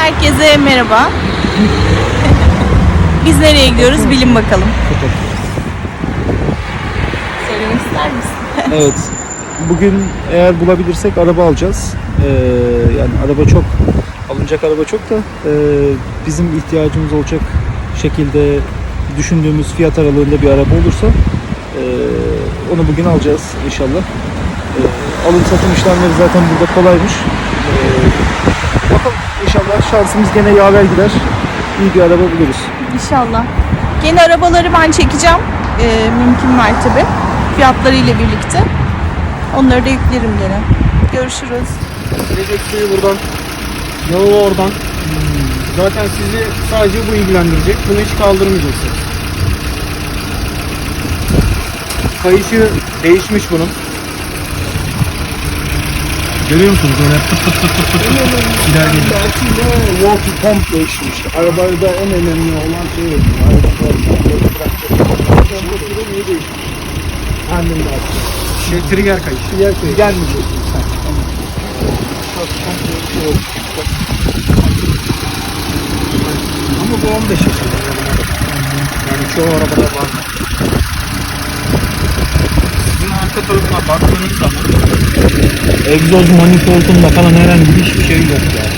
Herkese merhaba. Biz nereye gidiyoruz bilin bakalım. Söylemek ister misin? Evet. Bugün eğer bulabilirsek araba alacağız. Ee, yani araba çok, alınacak araba çok da e, bizim ihtiyacımız olacak şekilde düşündüğümüz fiyat aralığında bir araba olursa e, onu bugün alacağız inşallah. E, alım satım işlemleri zaten burada kolaymış. E, bakalım inşallah şansımız gene yaver gider. İyi bir araba buluruz. İnşallah. Yeni arabaları ben çekeceğim. Ee, mümkün mertebe. Fiyatlarıyla birlikte. Onları da yüklerim gene. Görüşürüz. Gelecek suyu buradan, yağı oradan. Zaten sizi sadece bu ilgilendirecek. Bunu hiç kaldırmayacaksınız. Kayışı değişmiş bunun. Görüyor musunuz böyle pıt pıt pıt pıt pıt pıt gider geliyor. Belki water pump değişmiş. Arabada en önemli olan şey de açtı. Şey, trigger kayış. Bir şey yok. Ama bu 15 yaşında. Yani çoğu arabada var. Sizin arka tarafına baktığınız zaman egzoz manifoldunda falan herhangi bir hiçbir şey yok yani.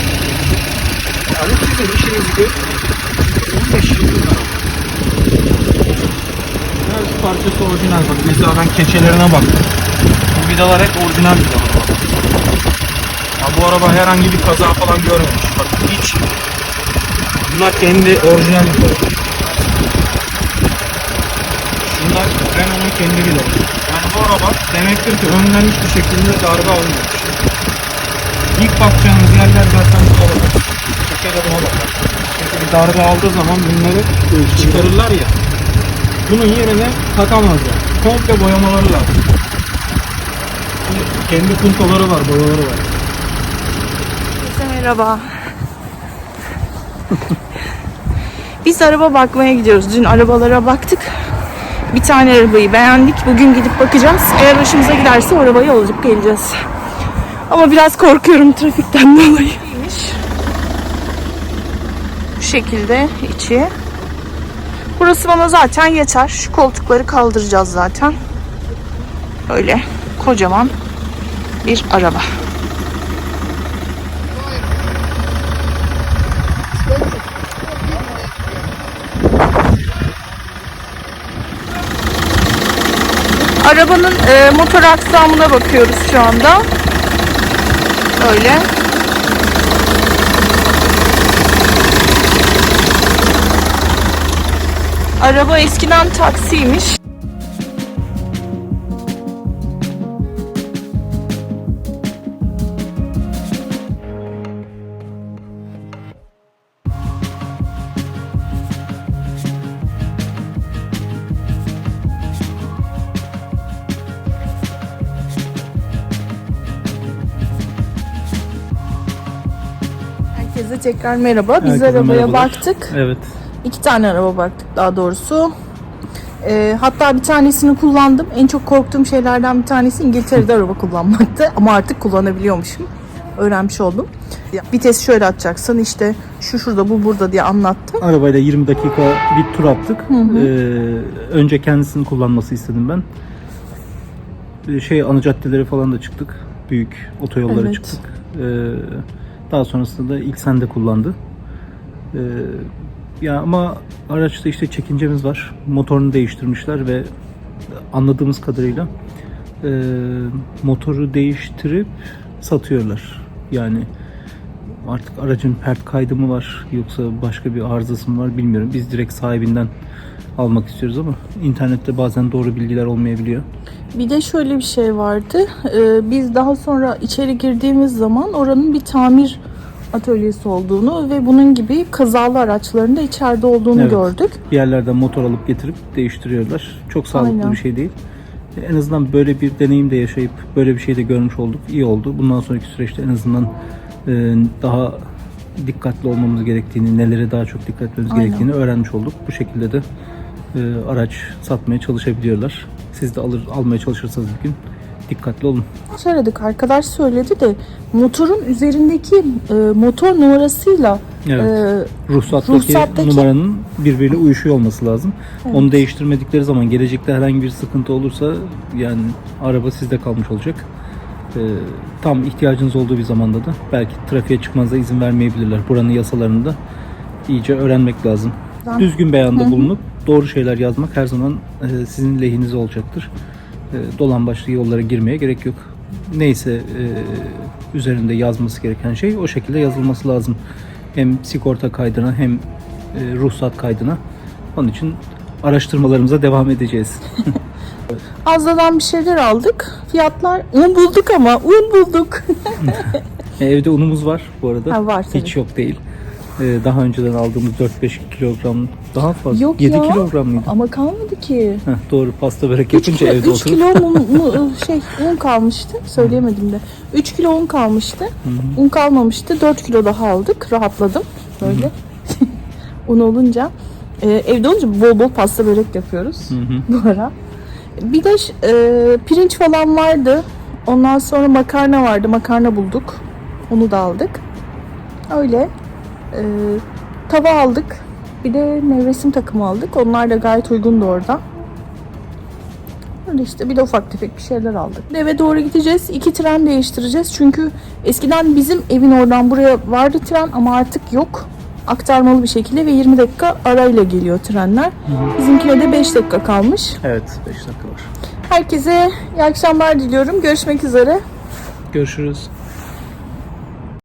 Yani sizin işiniz bu 15 yılında. Her parçası orijinal bak. Mesela ben keçelerine baktım. Bu vidalar hep orijinal vidalar. bak. Ya bu araba herhangi bir kaza falan görmemiş. Bak hiç Bunlar kendi orijinal vidaları. Bunlar Renault'un kendi vidaları. Yani bu araba demektir ki önden hiçbir şekilde darbe almamış. İlk bakacağınız yerler zaten bu araba. Teker adama bakar. Çünkü bir darbe aldığı zaman bunları çıkarırlar ya. Bunun yerine takamazlar. Komple boyamaları lazım. Kendi puntoları var, boyaları var. Herkese merhaba. Biz araba bakmaya gidiyoruz. Dün arabalara baktık. Bir tane arabayı beğendik. Bugün gidip bakacağız. Eğer hoşumuza giderse arabayı alıp geleceğiz. Ama biraz korkuyorum trafikten dolayı. Bu şekilde içi. Burası bana zaten yeter. Şu koltukları kaldıracağız zaten. Öyle kocaman bir araba. Arabanın e, motor aksamına bakıyoruz şu anda. Öyle. Araba eskiden taksiymiş. Herkese tekrar merhaba. Biz Herkese arabaya merhabalar. baktık. Evet. İki tane araba baktık daha doğrusu. Ee, hatta bir tanesini kullandım. En çok korktuğum şeylerden bir tanesi İngiltere'de araba kullanmaktı. Ama artık kullanabiliyormuşum. Öğrenmiş oldum. Vites şöyle atacaksın işte şu şurada bu burada diye anlattı. Arabayla 20 dakika bir tur attık. Ee, önce kendisini kullanması istedim ben. Ee, Şey ana caddeleri falan da çıktık. Büyük otoyollara Evet. çıktık. Ee, daha sonrasında da ilk sen de kullandı. Ee, ya ama araçta işte çekincemiz var. Motorunu değiştirmişler ve anladığımız kadarıyla e, motoru değiştirip satıyorlar. Yani artık aracın pert kaydı mı var yoksa başka bir arızası mı var bilmiyorum. Biz direkt sahibinden almak istiyoruz ama internette bazen doğru bilgiler olmayabiliyor. Bir de şöyle bir şey vardı. Ee, biz daha sonra içeri girdiğimiz zaman oranın bir tamir atölyesi olduğunu ve bunun gibi kazalı araçların da içeride olduğunu Evet. gördük. Bir yerlerden motor alıp getirip değiştiriyorlar. Çok sağlıklı Aynen. bir şey değil. En azından böyle bir deneyim de yaşayıp böyle bir şey de görmüş olduk. İyi oldu. Bundan sonraki süreçte en azından e, daha dikkatli olmamız gerektiğini, nelere daha çok dikkat etmemiz Aynen. gerektiğini öğrenmiş olduk. Bu şekilde de e, araç satmaya çalışabiliyorlar. Siz de alır almaya çalışırsanız bir gün dikkatli olun. Söyledik arkadaş söyledi de motorun üzerindeki e, motor numarasıyla Evet. e, Ruhsattaki, ruhsattaki- numaranın birbiriyle uyuşuyor olması lazım. Onu değiştirmedikleri zaman gelecekte herhangi bir sıkıntı olursa yani araba sizde kalmış olacak. Ee, tam ihtiyacınız olduğu bir zamanda da belki trafiğe çıkmanıza izin vermeyebilirler. Buranın yasalarını da iyice öğrenmek lazım. Ben- Düzgün beyanda bulunup doğru şeyler yazmak her zaman e, sizin lehinize olacaktır. E, dolan başlı yollara girmeye gerek yok. Neyse e, üzerinde yazması gereken şey o şekilde yazılması lazım. Hem sigorta kaydına hem e, ruhsat kaydına. Onun için araştırmalarımıza devam edeceğiz. Azdadan bir şeyler aldık. Fiyatlar un bulduk ama un bulduk. Evde unumuz var bu arada. Ha, var tabii. Hiç yok değil. E, Daha önceden aldığımız 4-5 kilogram daha fazla. Yok 7 ya. kilogram mıydı? ama kalmadı ki. Heh, doğru pasta börek 3 yapınca kilo, evde üç oturup kilo un, mu- şey, un kalmıştı. Söyleyemedim de. 3 kilo un kalmıştı. Un kalmamıştı. 4 kilo daha aldık. Rahatladım. Böyle. un olunca. Ee, evde olunca bol bol pasta börek yapıyoruz. Hı hı. Bu ara. Bir de e, pirinç falan vardı. Ondan sonra makarna vardı. Makarna bulduk. Onu da aldık. Öyle. Ee, tava aldık. Bir de nevresim takımı aldık. Onlar da gayet uygundu orada. Öyle işte bir de ufak tefek bir şeyler aldık. Eve doğru gideceğiz. İki tren değiştireceğiz. Çünkü eskiden bizim evin oradan buraya vardı tren ama artık yok. Aktarmalı bir şekilde ve 20 dakika arayla geliyor trenler. Bizimkine de 5 dakika kalmış. Evet 5 dakika var. Herkese iyi akşamlar diliyorum. Görüşmek üzere. Görüşürüz.